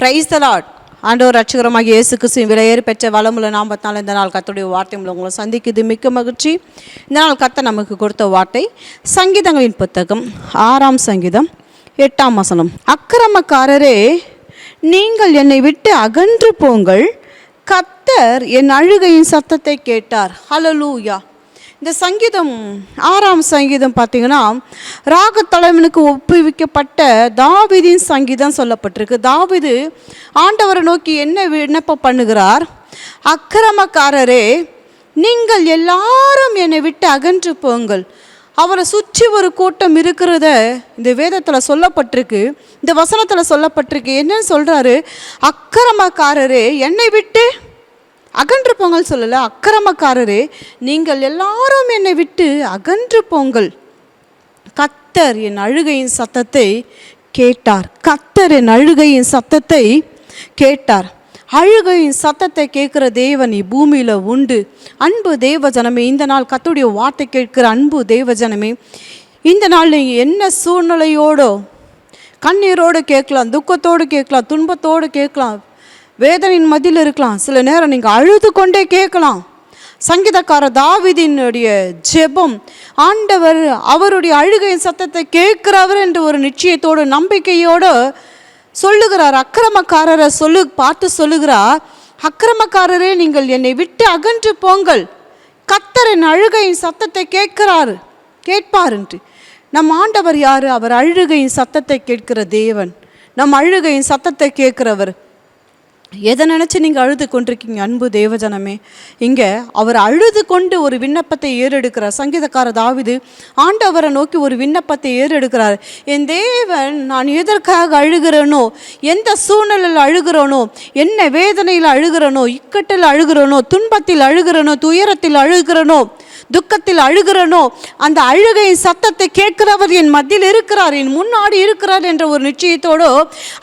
Price தலாட் ஆண்டவர் ரட்சகரமாக இயேசு கிறிஸ்துவின் விலையேறி பெற்ற வளமுள்ள நாமத்தினால் இந்த நாள் கத்துடைய வார்த்தை மூலம் உங்களை சந்திக்குது மிக்க மகிழ்ச்சி. இந்த நாள் கத்த நமக்கு கொடுத்த வார்த்தை சங்கீதங்களின் புத்தகம் ஆறாம் சங்கீதம் எட்டாம் வசனம். அக்கிரமக்காரரே நீங்கள் என்னை விட்டு அகன்று போங்கள். கத்தர் என் அழுகையின் சத்தத்தை கேட்டார். ஹலலூயா இந்த சங்கீதம் ஆறாம் சங்கீதம் பார்த்தீங்கன்னா ராகத்தலைவனுக்கு ஒப்புவிக்கப்பட்ட தாவிதின் சங்கீதம் சொல்லப்பட்டிருக்கு. தாவிது ஆண்டவரை நோக்கி என்ன விண்ணப்பம் பண்ணுகிறார்? அக்கிரமக்காரரே நீங்கள் எல்லாரும் என்னை விட்டு அகன்று போங்கள். அவரை சுற்றி ஒரு கூட்டம் இருக்கிறத இந்த வேதத்தில் சொல்லப்பட்டிருக்கு. இந்த வசனத்தில் சொல்லப்பட்டிருக்கு. என்னன்னு சொல்கிறாரு அக்கிரமக்காரரே என்னை விட்டு அகன்று போங்கள் சொல்லலை அக்கிரமக்காரரே நீங்கள் எல்லாரும் என்னை விட்டு அகன்று போங்கள். கத்தர் என் அழுகையின் சத்தத்தை கேட்டார். கத்தர் என் அழுகையின் சத்தத்தை கேட்டார். அழுகையின் சத்தத்தை கேட்குற தேவன் பூமியில் உண்டு. அன்பு தேவ ஜனமே இந்த நாள் கத்துடைய வார்த்தை கேட்கிற அன்பு தேவ ஜனமே இந்த நாள் நீங்கள் என்ன சூழ்நிலையோடோ கண்ணீரோடு கேட்கலாம் துக்கத்தோடு கேட்கலாம் துன்பத்தோடு கேட்கலாம் வேதனையின் மத்தியில் இருக்கலாம். சில நேரம் நீங்கள் அழுது கொண்டே கேட்கலாம். சங்கீதக்கார தாவிதினுடைய ஜெபம் ஆண்டவர் அவருடைய அழுகையின் சத்தத்தை கேட்கிறவர் என்று ஒரு நிச்சயத்தோடு நம்பிக்கையோடு சொல்லுகிறார். அக்கிரமக்காரரை சொல்லு பார்த்து சொல்லுகிறார். அக்கிரமக்காரரே நீங்கள் என்னை விட்டு அகன்று போங்கள். கத்தரின் அழுகையின் சத்தத்தை கேட்கிறாரு. கேட்பாருன்ட்டு நம் ஆண்டவர் யார்? அவர் அழுகையின் சத்தத்தை கேட்கிற தேவன். நம் அழுகையின் சத்தத்தை கேட்கிறவர். எதை நினச்சி நீங்கள் அழுது கொண்டிருக்கீங்க அன்பு தேவஜனமே? இங்கே அவர் அழுது கொண்டு ஒரு விண்ணப்பத்தை ஏறெடுக்கிறார். சங்கீதக்கார தாவிது ஆண்டவரை நோக்கி ஒரு விண்ணப்பத்தை ஏறெடுக்கிறார். என் தேவன் நான் எதற்காக அழுகிறேனோ எந்த சூழ்நிலையில் அழுகிறேனோ என்ன வேதனையில் அழுகிறேனோ இக்கட்டில் அழுகிறேனோ துன்பத்தில் அழுகிறேனோ துயரத்தில் அழுகிறேனோ துக்கத்தில் அழுகிறனோ அந்த அழுகையின் சத்தத்தை கேட்கிறவர் என் மத்தியில் இருக்கிறார் என் முன்னாடி இருக்கிறார் என்ற ஒரு நிச்சயத்தோடு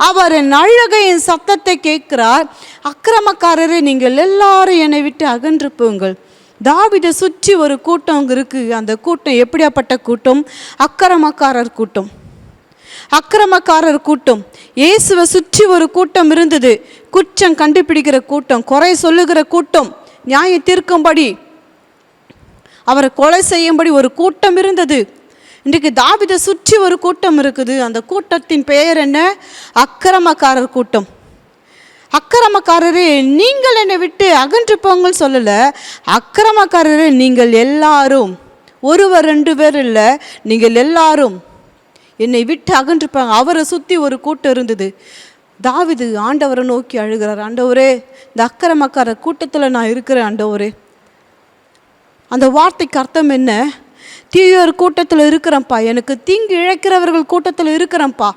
அவர் என் அழுகையின் சத்தத்தை கேட்கிறார். அக்கிரமக்காரரே நீங்கள் எல்லாரும் என்னை விட்டு அகன்று போங்கள். தாவிதை சுற்றி ஒரு கூட்டம் அங்கே இருக்குது அந்த கூட்டம் எப்படியாப்பட்ட கூட்டம்? அக்கிரமக்காரர் கூட்டம். அக்கிரமக்காரர் கூட்டம். இயேசுவை சுற்றி ஒரு கூட்டம் இருந்தது. குற்றம் கண்டுபிடிக்கிற கூட்டம் குறை சொல்லுகிற கூட்டம் நியாயம் தீர்க்கும்படி அவரை கொலை செய்யும்படி ஒரு கூட்டம் இருந்தது. இன்றைக்கு தாவிதை சுற்றி ஒரு கூட்டம் இருக்குது. அந்த கூட்டத்தின் பெயர் என்ன? அக்கிரமக்காரர் கூட்டம். அக்கிரமக்காரரே நீங்கள் என்னை விட்டு அகன்று போங்கள் சொல்லலை. அக்கிரமக்காரரே நீங்கள் எல்லாரும் ஒருவர் ரெண்டு பேர் இல்லை நீங்கள் எல்லாரும் என்னை விட்டு அகன்றுப்பாங்க அவரை சுற்றி ஒரு கூட்டம் இருந்தது. தாவிது ஆண்டவரை நோக்கி அழுகிறார். ஆண்டவரே இந்த அக்கிரமக்காரர் கூட்டத்தில் நான் இருக்கிறேன் ஆண்டவரே. அந்த வார்த்தைக்கு அர்த்தம் என்ன? தீயோர் கூட்டத்தில் இருக்கிறேன்ப்பா. எனக்கு தீங்கு இழைக்கிறவர்கள் கூட்டத்தில் இருக்கிறேன்ப்பா.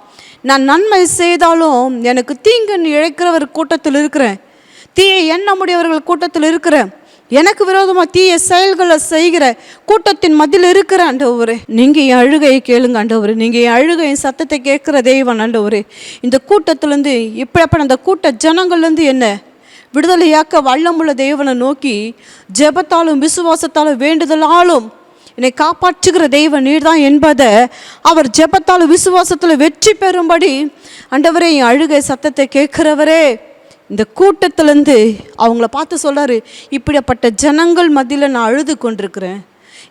நான் நன்மை செய்தாலும் எனக்கு தீங்குன்னு இழைக்கிறவர் கூட்டத்தில் இருக்கிறேன். தீய எண்ணமுடையவர்கள் கூட்டத்தில் இருக்கிறேன். எனக்கு விரோதமாக தீய செயல்களை செய்கிற கூட்டத்தின் மத்தியில் இருக்கிற ஆண்டவரே. நீங்கள் என் அழுகையை கேளுங்க ஆண்டவரே. நீங்கள் என் அழுகையின் சத்தத்தை கேட்குற தெய்வன் ஆண்டவரே. இந்த கூட்டத்துலேருந்து இப்படிப்பட்ட அந்த கூட்ட ஜனங்கள்லேருந்து என்ன? விடுதலையாக்க வல்லமுள்ள தேவனை நோக்கி ஜெபத்தாலும் விசுவாசத்தாலும் வேண்டுதலாலும் என்னை காப்பாற்றுகிற தெய்வம் நீர்தான் என்பதை அவர் ஜெபத்தாலும் விசுவாசத்தில் வெற்றி பெறும்படி அண்டவரே என் அழுகை சத்தத்தை கேட்கிறவரே இந்த கூட்டத்திலேருந்து அவங்கள பார்த்து சொல்கிறாரு இப்படிப்பட்ட ஜனங்கள் மத்தியில் நான் அழுது கொண்டிருக்கிறேன்.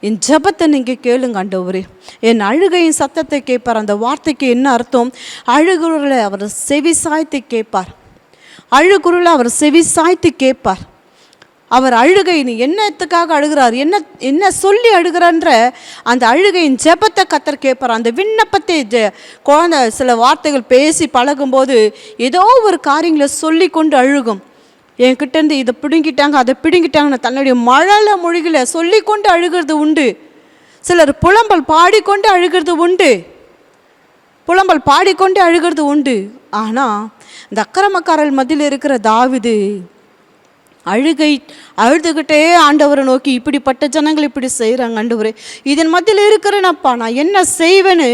என் ஜெபத்தை நீங்கள் கேளுங்க ஆண்டவரே. என் அழுகையின் சத்தத்தை கேட்பார். அந்த வார்த்தைக்கு என்ன அர்த்தம்? அழுகுறலை அவர் செவி சாய்த்து கேட்பார். அழுகுறல அவர் செவி சாய்த்து கேட்பார். அவர் அழுகை நீ என்னத்துக்காக அழுகிறார்? என்ன என்ன சொல்லி அழுகிறான்ற அந்த அழுகையின் ஜெபத்தை கத்தர் கேட்பார். அந்த விண்ணப்பத்தை ஜெ குழந்தை சில வார்த்தைகள் பேசி பழகும்போது ஏதோ ஒரு காரியங்களை சொல்லி கொண்டு அழுகும் என்கிட்டேருந்து இதை பிடுங்கிட்டாங்க அதை பிடுங்கிட்டாங்கன்னு தன்னுடைய மழல மொழிகளை சொல்லி கொண்டு அழுகிறது உண்டு. சிலர் புலம்பல் பாடிக்கொண்டு அழுகிறது உண்டு. புலம்பல் பாடிக்கொண்டு அழுகிறது உண்டு. ஆனால் இந்த அக்கிரமக்காரர் மத்தியில் இருக்கிற தாவிது அழுகை அழுதுகிட்டே ஆண்டவரை நோக்கி இப்படிப்பட்ட ஜனங்கள் இப்படி செய்கிறாங்க ஆண்டவரே. இதன் மத்தியில் இருக்கிறேனப்பா நான் என்ன செய்வேன்னு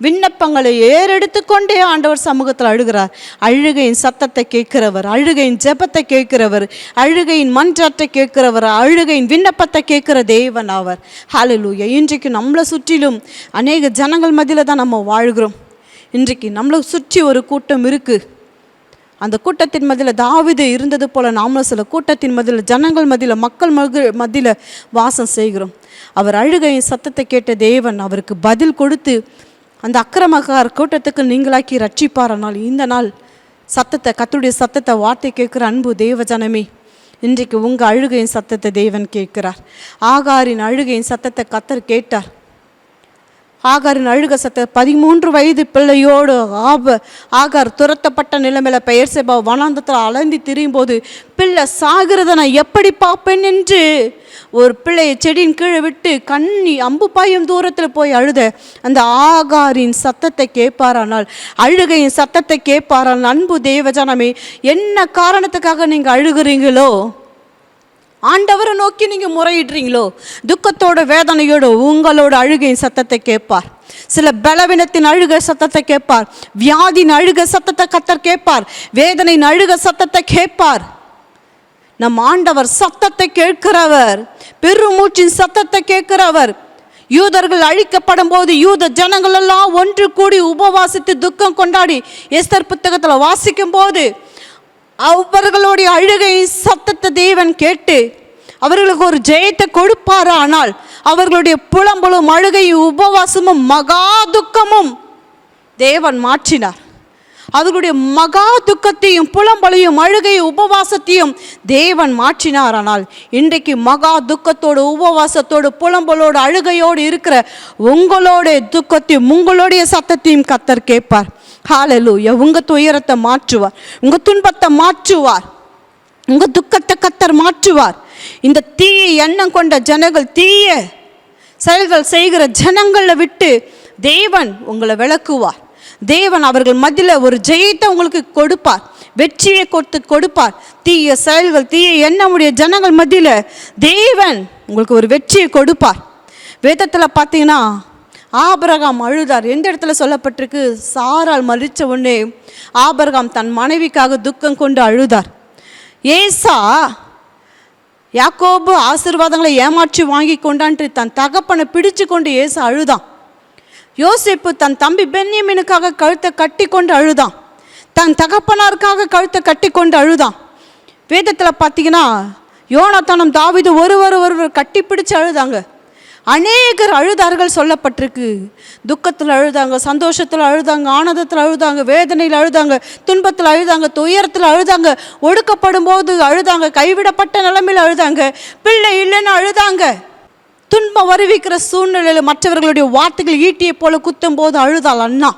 விண்ணப்பங்களை ஏறெடுத்து கொண்டே ஆண்டவர் சமூகத்தில் அழுகிறார். அழுகையின் சத்தத்தை கேட்கிறவர் அழுகையின் ஜெபத்தை கேட்கிறவர் அழுகையின் மன்றாட்டை கேட்கிறவர் அழுகையின் விண்ணப்பத்தை கேட்கிற தேவன் அவர் ஹலலூயா இன்றைக்கு நம்மளை சுற்றிலும் அநேக ஜனங்கள் மத்தியில் தான் நம்ம வாழ்கிறோம். இன்றைக்கு நம்மளை சுற்றி ஒரு கூட்டம் இருக்குது அந்த கூட்டத்தின் மதியில் தாவிது இருந்தது போல நாமளும் சில கூட்டத்தின் மதியில் ஜனங்கள் மதியில் மக்கள் மகு மதியில் வாசம் செய்கிறோம். அவர் அழுகையின் சத்தத்தை கேட்ட தேவன் அவருக்கு பதில் கொடுத்து அந்த அக்கிரமக்கார் கூட்டத்துக்கு நீங்களாக்கி ரட்சிப்பார் ஆனால் இந்த நாள் சத்தத்தை கத்துடைய சத்தத்தை வார்த்தை கேட்குற அன்பு தேவ ஜனமே இன்றைக்கு உங்கள் அழுகையின் சத்தத்தை தேவன் கேட்கிறார். ஆகாரின் அழுகையின் சத்தத்தை கத்தர் கேட்டார். ஆகாரின் அழுக சத்த பதிமூன்று வயது பிள்ளையோடு ஆப ஆகார் துரத்தப்பட்ட நிலைமையில பெயர் சேபா வனாந்தத்தில் அலைந்து திரியும் போது பிள்ளை சாகிறத நான் எப்படி பார்ப்பேன் என்று ஒரு பிள்ளையை செடியின் கீழே விட்டு கண்ணி அம்பு பாயும் தூரத்தில் போய் அழுத அந்த ஆகாரின் சத்தத்தை கேட்பாரானால் அழுகையின் சத்தத்தை பாரானால் அன்பு தேவஜானமே என்ன காரணத்துக்காக நீங்கள் அழுகிறீங்களோ? ஆண்டவரை நோக்கி நீங்கள் முறையிடுறீங்களோ? துக்கத்தோட வேதனையோட உங்களோட அழுகையின் சத்தத்தை கேட்பார். சில பலவீனத்தின் அழுக சத்தத்தை கேட்பார். வியாதியின் அழுக சத்தத்தை கத்தர் கேட்பார். வேதனையின் அழுக சத்தத்தை கேட்பார். நம் ஆண்டவர் சத்தத்தை கேட்கிறவர். பெருமூச்சின் சத்தத்தை கேட்கிறவர். யூதர்கள் அழிக்கப்படும் போது யூத ஜனங்கள் எல்லாம் ஒன்று கூடி உபவாசித்து துக்கம் கொண்டாடி எஸ்தர் புத்தகத்தில் வாசிக்கும் போது அவர்களுடைய அழுகை சத்தத்தை தேவன் கேட்டு அவர்களுக்கு ஒரு ஜெயத்தை கொடுப்பார் ஆனால் அவர்களுடைய புலம்பலும் அழுகையும் உபவாசமும் மகா துக்கமும் தேவன் மாற்றினார். அவர்களுடைய மகா துக்கத்தையும் புலம்பலையும் அழுகையும் உபவாசத்தையும் தேவன் மாற்றினார் ஆனால் இன்றைக்கு மகா துக்கத்தோடு உபவாசத்தோடு புலம்பலோடு அழுகையோடு இருக்கிற உங்களோட துக்கத்தையும் உங்களுடைய சத்தத்தையும் கத்தர் கேட்பார். ஹாலலூயா உங்கள் துயரத்தை மாற்றுவார். உங்கள் துன்பத்தை மாற்றுவார். உங்கள் துக்கத்தை கத்தர் மாற்றுவார். இந்த தீய எண்ணம் கொண்ட ஜனங்கள் தீய செயல்கள் செய்கிற ஜனங்களை விட்டு தேவன் உங்களை விளக்குவார். தேவன் அவர்கள் மதியில் ஒரு ஜெயத்தை உங்களுக்கு கொடுப்பார். வெற்றியை கொடுத்து கொடுப்பார். தீய செயல்கள் தீய எண்ணமுடைய ஜனங்கள் மத்தியில் தேவன் உங்களுக்கு ஒரு வெற்றியை கொடுப்பார். வேதத்தில் பார்த்தீங்கன்னா ஆபரகாம் அழுதார். எந்த இடத்துல சொல்லப்பட்டிருக்கு? சாரால் மறித்த உடனே ஆபரகாம் தன் மனைவிக்காக துக்கம் கொண்டு அழுதார். ஏசா யாக்கோபு ஆசீர்வாதங்களை ஏமாற்றி வாங்கி கொண்டான்ட்டு தன் தகப்பனை பிடிச்சு கொண்டு ஏசா அழுதான். யோசிப்பு தன் தம்பி பென்னியமினுக்காக கழுத்தை கட்டி கொண்டு அழுதான். தன் தகப்பனாருக்காக கழுத்தை கட்டி கொண்டு அழுதான். வேதத்தில் பார்த்தீங்கன்னா யோனத்தனம் தாவிது ஒருவர் ஒருவர் கட்டி பிடிச்சு அழுதாங்க. அநேகர் அழுதார்கள் சொல்லப்பட்டிருக்கு. துக்கத்தில் அழுதாங்க சந்தோஷத்தில் அழுதாங்க ஆனந்தத்தில் அழுதாங்க வேதனையில் அழுதாங்க துன்பத்தில் அழுதாங்க துயரத்தில் அழுதாங்க ஒடுக்கப்படும் போது அழுதாங்க கைவிடப்பட்ட நிலைமையில் அழுதாங்க பிள்ளை இல்லைன்னு அழுதாங்க. துன்பம் வருவிக்கிற சூழ்நிலையில் மற்றவர்களுடைய வார்த்தைகள் ஈட்டியை போல குத்தும் போது அழுதாள் அண்ணா.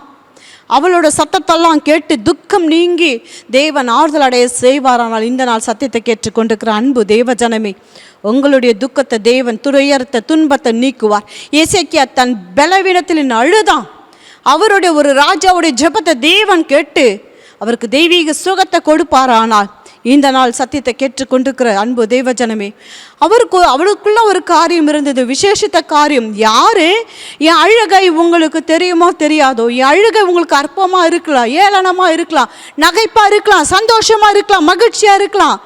அவளோட சத்தத்தெல்லாம் கேட்டு துக்கம் நீங்கி தேவன் ஆறுதல் அடைய செய்வாரானால் இந்த நாள் சத்தியத்தை கேட்டுக்கொண்டிருக்கிற அன்பு தேவ ஜனமே உங்களுடைய துக்கத்தை தேவன் துறையரத்தை துன்பத்தை நீக்குவார். இசைக்கியா தன் பலவீனத்தில் அழுதான். அவருடைய ஒரு ராஜாவுடைய ஜெபத்தை தேவன் கேட்டு அவருக்கு தெய்வீக சுகத்தை கொடுப்பாரானால் இந்த நாள் சத்தியத்தை கேட்டுக்கொண்டிருக்கிற அன்பு தேவஜனமே அவருக்கு அவளுக்குள்ள ஒரு காரியம் இருந்தது விசேஷித்த காரியம். யாரு? என் அழுகை உங்களுக்கு தெரியுமோ தெரியாதோ? என் அழுகை உங்களுக்கு அற்பமாக இருக்கலாம் ஏளனமாக இருக்கலாம் நகைப்பாக இருக்கலாம் சந்தோஷமாக இருக்கலாம் மகிழ்ச்சியாக இருக்கலாம்.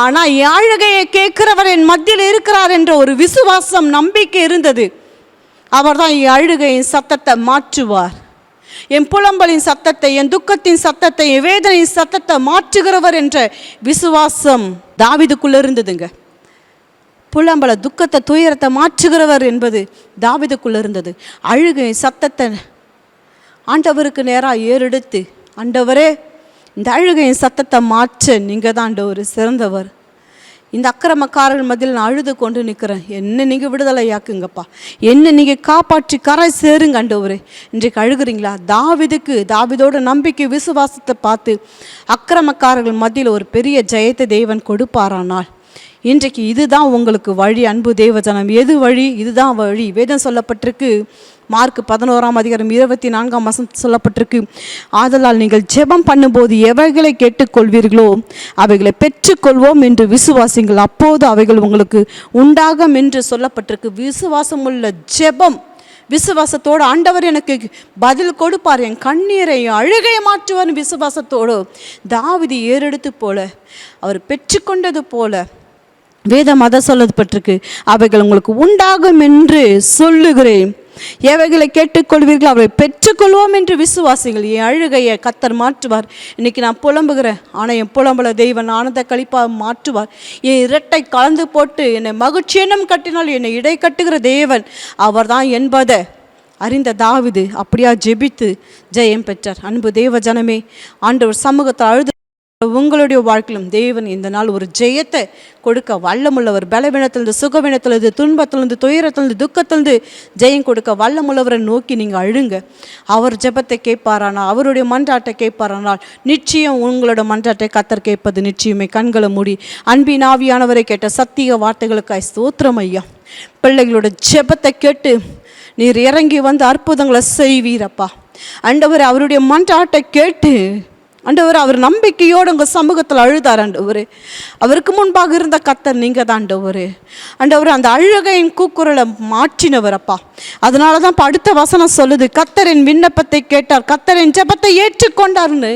ஆனால் என் அழுகையை கேட்கிறவர் என் மத்தியில் இருக்கிறார் என்ற ஒரு விசுவாசம் நம்பிக்கை இருந்தது. அவர்தான் என் அழுகையின் சத்தத்தை மாற்றுவார். என் புலம்பலின் சத்தத்தை என் துக்கத்தின் சத்தத்தை என் வேதனையின் சத்தத்தை மாற்றுகிறவர் என்ற விசுவாசம் தாவிதுக்குள்ள இருந்ததுங்க. புலம்பல துக்கத்தை துயரத்தை மாற்றுகிறவர் என்பது தாவிதுக்குள்ள இருந்தது. அழுகை சத்தத்தை ஆண்டவருக்கு நேராக ஏறெடுத்து ஆண்டவரே இந்த அழுகையின் சத்தத்தை மாற்ற நீங்கள் தான் ஒரு சிறந்தவர். இந்த அக்கிரமக்காரர்கள் மத்தியில் நான் அழுது கொண்டு நிற்கிறேன். என்ன நீங்கள் விடுதலையாக்குங்கப்பா. என்ன நீங்கள் காப்பாற்றி கரை சேருங்க அண்டவரே இன்றைக்கு அழுகுறீங்களா? தாவிதுக்கு தாவிதோட நம்பிக்கை விசுவாசத்தை பார்த்து அக்கிரமக்காரர்கள் மத்தியில் ஒரு பெரிய ஜெயத்தை தேவன் கொடுப்பாரானால் இன்றைக்கு இதுதான் உங்களுக்கு வழி. அன்பு தேவஜனம் எது வழி? இதுதான் வழி. வேதம் சொல்லப்பட்டிருக்கு. மார்க் பதினோராம் அதிகாரம் இருபத்தி நான்காம் மாதம் சொல்லப்பட்டிருக்கு. ஆதலால் நீங்கள் ஜெபம் பண்ணும்போது எவைகளை கேட்டுக்கொள்வீர்களோ அவைகளை பெற்றுக்கொள்வோம் என்று விசுவாசிங்கள். அப்போது அவைகள் உங்களுக்கு உண்டாகும் என்று சொல்லப்பட்டிருக்கு. விசுவாசம் உள்ள ஜெபம். விசுவாசத்தோடு ஆண்டவர் எனக்கு பதில் கொடுப்பார். என் கண்ணீரை அழுகை மாற்றுவார் விசுவாசத்தோடு. தாவிதி ஏறெடுத்து போல அவர் பெற்றுக்கொண்டது போல. வேதம் அதை சொல்லப்பட்டிருக்கு. அவைகள் உங்களுக்கு உண்டாகும் என்று சொல்லுகிறேன். எவைகளை கேட்டுக்கொள்வீர்கள்? அவரை பெற்றுக்கொள்வோம் என்று விசுவாசிகள் என் அழுகையை கத்தர் மாற்றுவார். இன்னைக்கு நான் புலம்புகிறேன் ஆனால் என் புலம்பல தெய்வன் ஆனந்த கழிப்பாக மாற்றுவார். என் இரட்டை கலந்து போட்டு என்னை மகிழ்ச்சி கட்டினால் என்னை இடை கட்டுகிற தேவன் அவர்தான் என்பதை அறிந்த தாவிது அப்படியா ஜெபித்து ஜெயம் பெற்றார். அன்பு தேவ ஜனமே ஆண்டவர் சமூகத்தை அழுது உங்களுடைய வாழ்க்கையிலும் தேவன் இந்த நாள் ஒரு ஜெயத்தை கொடுக்க வல்லமுள்ளவர். பலவீனத்திலிருந்து சுகவீனத்திலிருந்து துன்பத்திலிருந்து துயரத்திலிருந்து துக்கத்திலிருந்து ஜெயம் கொடுக்க வல்லமுள்ளவரை நோக்கி நீங்கள் அழுங்க. அவர் ஜெபத்தை கேட்பாரானால் அவருடைய மன்றாட்டை கேட்பாரானால் நிச்சயம் உங்களோட மன்றாட்டை கத்தர் கேட்பது நிச்சயமே. கண்களை மூடி அன்பின் ஆவியானவரை கேட்ட சத்திய வார்த்தைகளுக்காய் ஸ்தோத்திரம் ஐயா. பிள்ளைகளோட ஜெபத்தை கேட்டு நீர் இறங்கி வந்து அற்புதங்களை செய்வீரப்பா. அண்டவர் அவருடைய மன்றாட்டை கேட்டு ஆண்டவர் அவர் நம்பிக்கையோடு உங்கள் சமூகத்தில் அழுதார் ஆண்டவர். அவருக்கு முன்பாக இருந்த கத்தர் நீங்கள் தான் ஆண்டவர். ஆண்டவர் அந்த அழுகையின் கூக்குரலை மாற்றினவர் அப்பா. அதனால தான் இப்போ அடுத்த வசனம் சொல்லுது கத்தரின் விண்ணப்பத்தை கேட்டார் கத்தரின் ஜெபத்தை ஏற்றுக்கொண்டார்னு.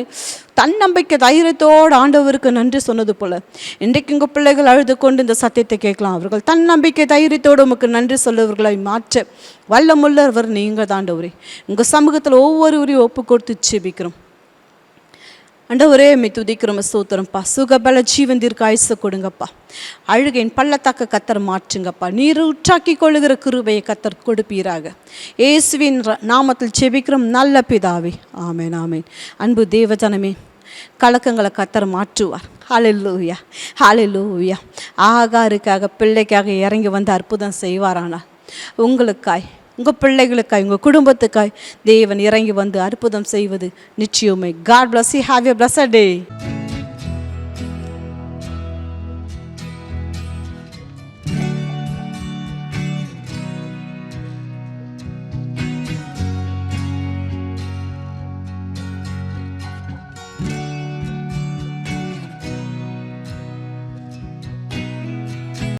தன்னம்பிக்கை தைரியத்தோடு ஆண்டவருக்கு நன்றி சொன்னது போல. இன்றைக்கு உங்கள் பிள்ளைகள் அழுது கொண்டு இந்த சத்தியத்தை கேட்கலாம். அவர்கள் தன்னம்பிக்கை தைரியத்தோடு உமக்கு நன்றி சொல்லவர்களை மாற்ற வல்லமுள்ளவர் நீங்கள் தாண்டவரே உங்கள் சமூகத்தில் ஒவ்வொருவரையும் ஒப்பு கொடுத்து செபிக்கிறோம் அண்டவரே மெய் துதிக்கிறோம் சூத்திரம்ப்பா சுகபல ஜீவன் தீர்க்க ஆயுசு கொடுங்கப்பா. அழுகையின் பள்ளத்தாக்க கத்தர் மாற்றுங்கப்பா. நீர் உற்றாக்கி கொள்ளுகிற கிருபையை கத்தர் கொடுப்பீராக. இயேசுவின் நாமத்தில் செபிக்கிறோம். நல்ல பிதாவே. ஆமேன் ஆமேன். அன்பு தேவஜனமே கலக்கங்களை கத்தர் மாற்றுவார். ஹalleluya ஹalleluya. ஆகாருக்காக பிள்ளைக்காக இறங்கி வந்து அற்புதம் செய்வாரானா உங்களுக்காய் உங்கள் பிள்ளைகளுக்காய் உங்கள் குடும்பத்துக்காய் தேவன் இறங்கி வந்து அற்புதம் செய்வது நிச்சயமே. God bless you have a blessed day